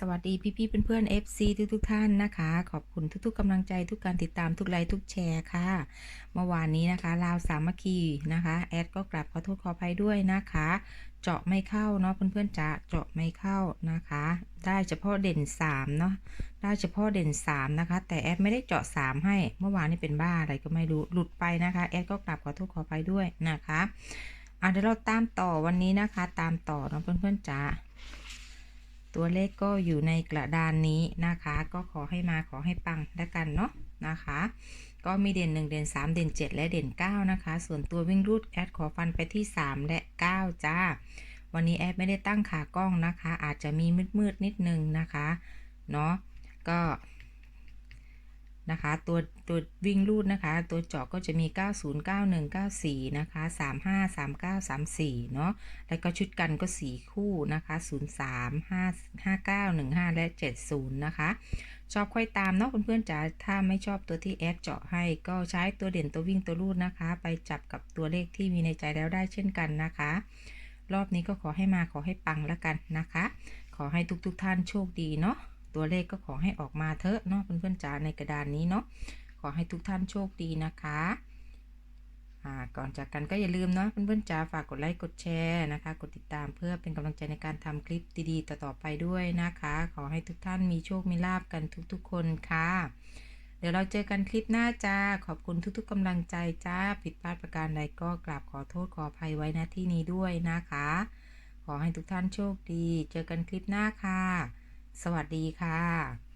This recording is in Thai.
สวัสดีพี่ๆเพื่อนๆ FC ทุกๆท่านนะคะ ขอบคุณทุกๆกำลังใจทุกการติดตามทุกไลค์ทุกแชร์ค่ะ เมื่อวานนี้นะคะลาวสามัคคีนะคะแอดก็กลับขอโทษขออภัยด้วยนะคะ เจาะไม่เข้าเนาะเพื่อนๆจะเจาะไม่เข้านะคะ ได้เฉพาะเด่น3เนาะได้เฉพาะเด่น3นะคะ แต่แอดไม่ได้เจาะ3ให้เมื่อวานนี้เป็นบ้าอะไรก็ไม่รู้หลุดไปนะคะแอดก็กลับขอโทษขออภัยด้วยนะคะอะเดี๋ยวเราตามต่อวันนี้นะคะ ตามต่อเนาะเพื่อนๆจ๋า ตัวเลขก็อยู่ในกระดานนี้นะคะ ก็ขอให้มาขอให้ปังแล้วกันเนาะนะคะ ก็มีเด่น 1 เด่น 3 เด่น 7 และเด่น 9 นะคะ ส่วนตัววิ่งรูดแอดขอฟันไปที่ 3 และ 9 จ้า วันนี้แอดไม่ได้ตั้งขากล้องนะคะ อาจจะมีมืดๆนิดนึงนะคะ เนาะก็ นะคะ ตัวตัววิ่งรูดนะคะ ตัวเจาะก็จะมี 909194 นะคะ 35 39 34 เนาะแล้วก็ชุดกันก็ 4 คู่นะคะ 03 5 59 15 และ 70 นะคะ ชอบค่อยตามเนาะเพื่อนๆจ๋าถ้าไม่ชอบตัวที่แอดเจาะให้ก็ใช้ตัวเด่นตัววิ่งตัวรูดนะคะ ไปจับกับตัวเลขที่มีในใจแล้วได้เช่นกันนะคะ รอบนี้ก็ขอให้มาขอให้ปังแล้วกันนะคะ ขอให้ทุกๆทท่านโชคดีเนาะ ตัวเลขก็ขอให้ออกมาเถอะเนาะเพื่อนๆจ๋าในกระดานนี้เนาะขอให้ทุกท่านโชคดีนะคะก่อนจากกันก็อย่าลืมเนาะเพื่อนๆจ๋าฝากกดไลค์กดแชร์นะคะ กดติดตามเพื่อเป็นกำลังใจในการทำคลิปดีๆ ต่อๆไปด้วยนะคะ ขอให้ทุกท่านมีโชคมีลาบกันทุกๆ คนค่ะ เดี๋ยวเราเจอกันคลิปหน้าจ้าขอบคุณทุกๆกำลังใจจ้าผิดพลาดประการใดก็กราบขอโทษขออภัยไว้ณที่นี้ด้วยนะคะ ขอให้ทุกท่านโชคดี เจอกันคลิปหน้าค่ะ สวัสดีค่ะ